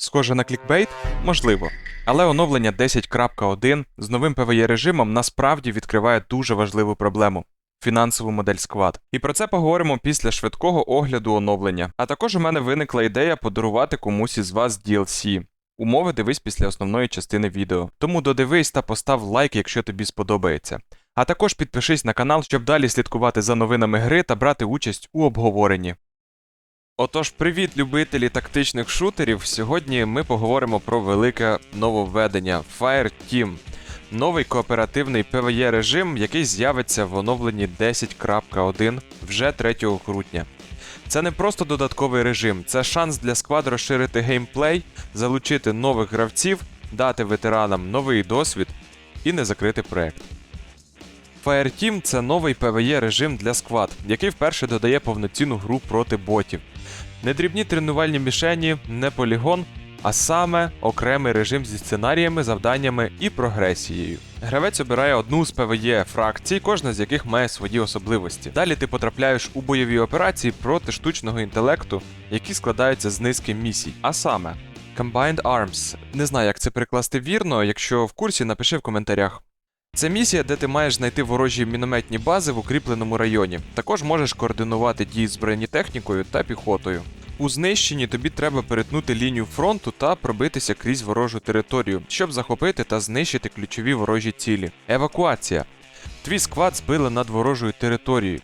Схоже на клікбейт? Можливо. Але оновлення 10.1 з новим PvE режимом насправді відкриває дуже важливу проблему фінансову модель сквад. І про це поговоримо після швидкого огляду оновлення. А також у мене виникла ідея подарувати комусь із вас DLC. Умови дивись після основної частини відео. Тому додивись та постав лайк, якщо тобі сподобається. А також підпишись на канал, щоб далі слідкувати за новинами гри та брати участь у обговоренні. Отож, привіт, любителі тактичних шутерів. Сьогодні ми поговоримо про велике нововведення Fire Team. Новий кооперативний PvE режим, який з'явиться в оновленні 10.1 вже 3 грудня. Це не просто додатковий режим, це шанс для сквад розширити геймплей, залучити нових гравців, дати ветеранам новий досвід і не закрити проект. Fireteam – це новий PvE режим для сквад, який вперше додає повноцінну гру проти ботів. Не дрібні тренувальні мішені, не полігон, а саме окремий режим зі сценаріями, завданнями і прогресією. Гравець обирає одну з PvE фракцій, кожна з яких має свої особливості. Далі ти потрапляєш у бойові операції проти штучного інтелекту, які складаються з низки місій. А саме Combined Arms. Не знаю, як це перекласти вірно. Якщо в курсі, напиши в коментарях. Це місія, де ти маєш знайти ворожі мінометні бази в укріпленому районі. Також можеш координувати дії з бронетехнікою та піхотою. У знищенні тобі треба перетнути лінію фронту та пробитися крізь ворожу територію, щоб захопити та знищити ключові ворожі цілі. Евакуація. Твій сквад збили над ворожою територією.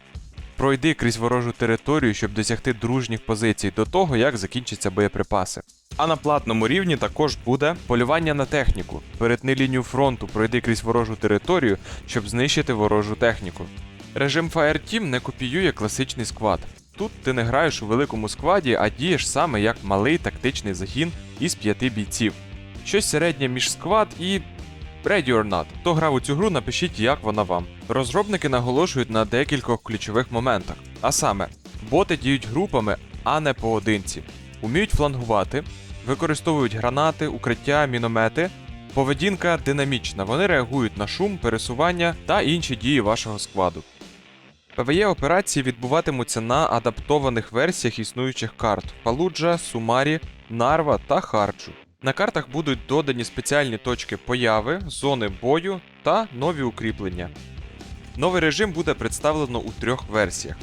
Пройди крізь ворожу територію, щоб досягти дружніх позицій до того, як закінчаться боєприпаси. А на платному рівні також буде полювання на техніку. Перетни лінію фронту, пройди крізь ворожу територію, щоб знищити ворожу техніку. Режим Fireteam не копіює класичний сквад. Тут ти не граєш у великому складі, а дієш саме як малий тактичний загін із п'яти бійців. Щось середнє між сквад і Ready or not. Хто грав у цю гру, напишіть, як вона вам. Розробники наголошують на декількох ключових моментах. А саме, боти діють групами, а не поодинці. Уміють флангувати, використовують гранати, укриття, міномети. Поведінка динамічна, вони реагують на шум, пересування та інші дії вашого складу. PvE операції відбуватимуться на адаптованих версіях існуючих карт Фалуджа, Сумарі, Нарва та Харджу. На картах будуть додані спеціальні точки появи, зони бою та нові укріплення. Новий режим буде представлено у трьох версіях.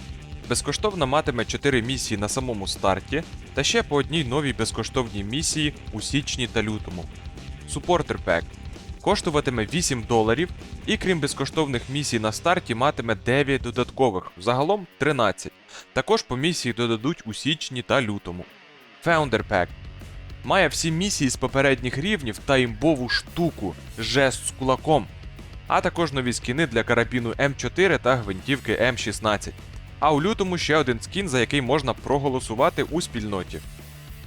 Безкоштовно матиме 4 місії на самому старті та ще по одній новій безкоштовній місії у січні та лютому. Supporter Pack коштуватиме 8 доларів і крім безкоштовних місій на старті матиме 9 додаткових, загалом 13. Також по місії додадуть у січні та лютому. Founder Pack має всі місії з попередніх рівнів та імбову штуку жест з кулаком, а також нові скіни для карабіну М4 та гвинтівки М16. А у лютому ще один скін, за який можна проголосувати у спільноті.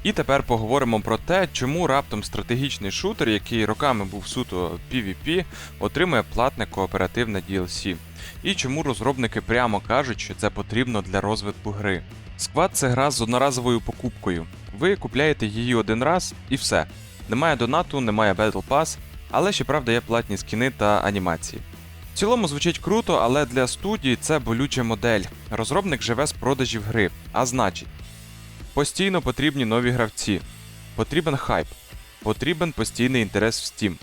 І тепер поговоримо про те, чому раптом стратегічний шутер, який роками був суто PvP, отримує платне кооперативне DLC. І чому розробники прямо кажуть, що це потрібно для розвитку гри. Сквад це гра з одноразовою покупкою. Ви купляєте її один раз і все. Немає донату, немає Battle Pass, але щоправда є платні скіни та анімації. В цілому звучить круто, але для студії це болюча модель. Розробник живе з продажів гри, а значить, постійно потрібні нові гравці, потрібен хайп, потрібен постійний інтерес в Steam.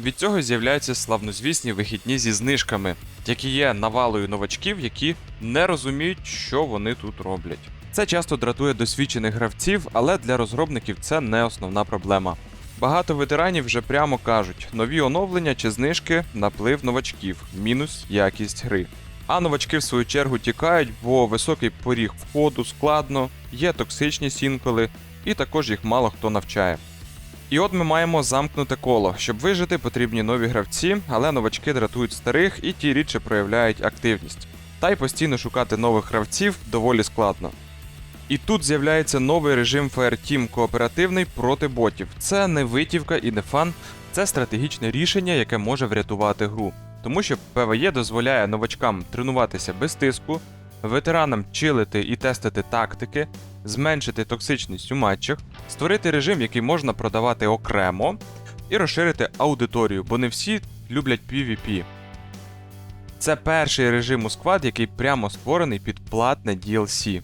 Від цього з'являються славнозвісні вихідні зі знижками, які є навалою новачків, які не розуміють, що вони тут роблять. Це часто дратує досвідчених гравців, але для розробників це не основна проблема. Багато ветеранів вже прямо кажуть: нові оновлення чи знижки наплив новачків, мінус якість гри. А новачки в свою чергу тікають, бо високий поріг входу складно, є токсичність інколи, і також їх мало хто навчає. І от ми маємо замкнуте коло. Щоб вижити, потрібні нові гравці, але новачки дратують старих і ті рідше проявляють активність. Та й постійно шукати нових гравців доволі складно. І тут з'являється новий режим Fireteam кооперативний проти ботів. Це не витівка і не фан, це стратегічне рішення, яке може врятувати гру. Тому що PvE дозволяє новачкам тренуватися без тиску, ветеранам чилити і тестити тактики, зменшити токсичність у матчах, створити режим, який можна продавати окремо, і розширити аудиторію, бо не всі люблять PvP. Це перший режим у сквад, який прямо створений під платне DLC.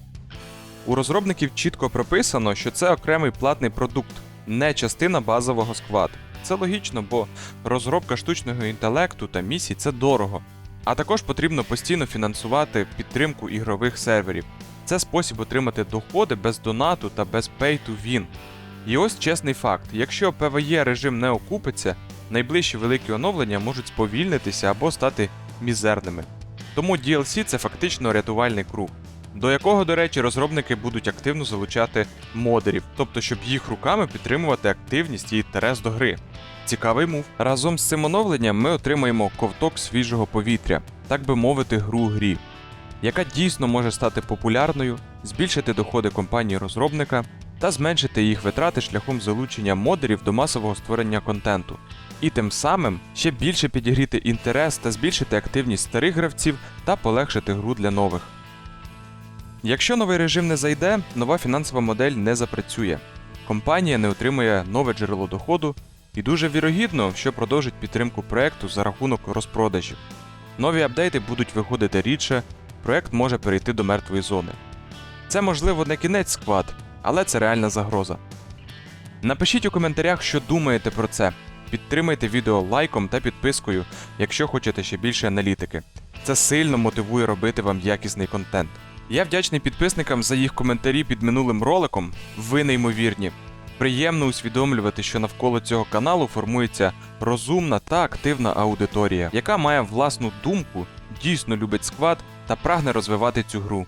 У розробників чітко прописано, що це окремий платний продукт, не частина базового сквад. Це логічно, бо розробка штучного інтелекту та місій це дорого. А також потрібно постійно фінансувати підтримку ігрових серверів. Це спосіб отримати доходи без донату та без pay to win. І ось чесний факт: якщо PvE режим не окупиться, найближчі великі оновлення можуть сповільнитися або стати мізерними. Тому DLC це фактично рятувальний круг, до якого, до речі, розробники будуть активно залучати модерів, тобто щоб їх руками підтримувати активність і інтерес до гри. Цікавий мув. Разом з цим оновленням ми отримаємо ковток свіжого повітря, так би мовити, гру грі, яка дійсно може стати популярною, збільшити доходи компанії розробника та зменшити їх витрати шляхом залучення модерів до масового створення контенту. І тим самим ще більше підігріти інтерес та збільшити активність старих гравців та полегшити гру для нових. Якщо новий режим не зайде, нова фінансова модель не запрацює. Компанія не отримує нове джерело доходу, і дуже вірогідно, що продовжить підтримку проекту за рахунок розпродажів. Нові апдейти будуть виходити рідше, проект може перейти до мертвої зони. Це можливо не кінець сквад, але це реальна загроза. Напишіть у коментарях, що думаєте про це. Підтримайте відео лайком та підпискою, якщо хочете ще більше аналітики. Це сильно мотивує робити вам якісний контент. Я вдячний підписникам за їх коментарі під минулим роликом. Ви неймовірні. Приємно усвідомлювати, що навколо цього каналу формується розумна та активна аудиторія, яка має власну думку, дійсно любить сквад та прагне розвивати цю гру.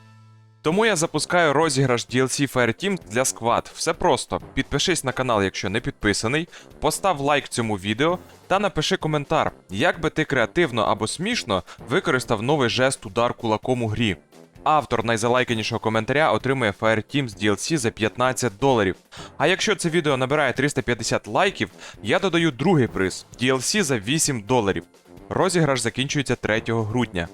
Тому я запускаю розіграш DLC Fireteam для Squad. Все просто. Підпишись на канал, якщо не підписаний, постав лайк цьому відео та напиши коментар, як би ти креативно або смішно використав новий жест удар кулаком у грі. Автор найзалайканішого коментаря отримує Fire Teams DLC за 15 доларів. А якщо це відео набирає 350 лайків, я додаю другий приз DLC за 8 доларів. Розіграш закінчується 3 грудня.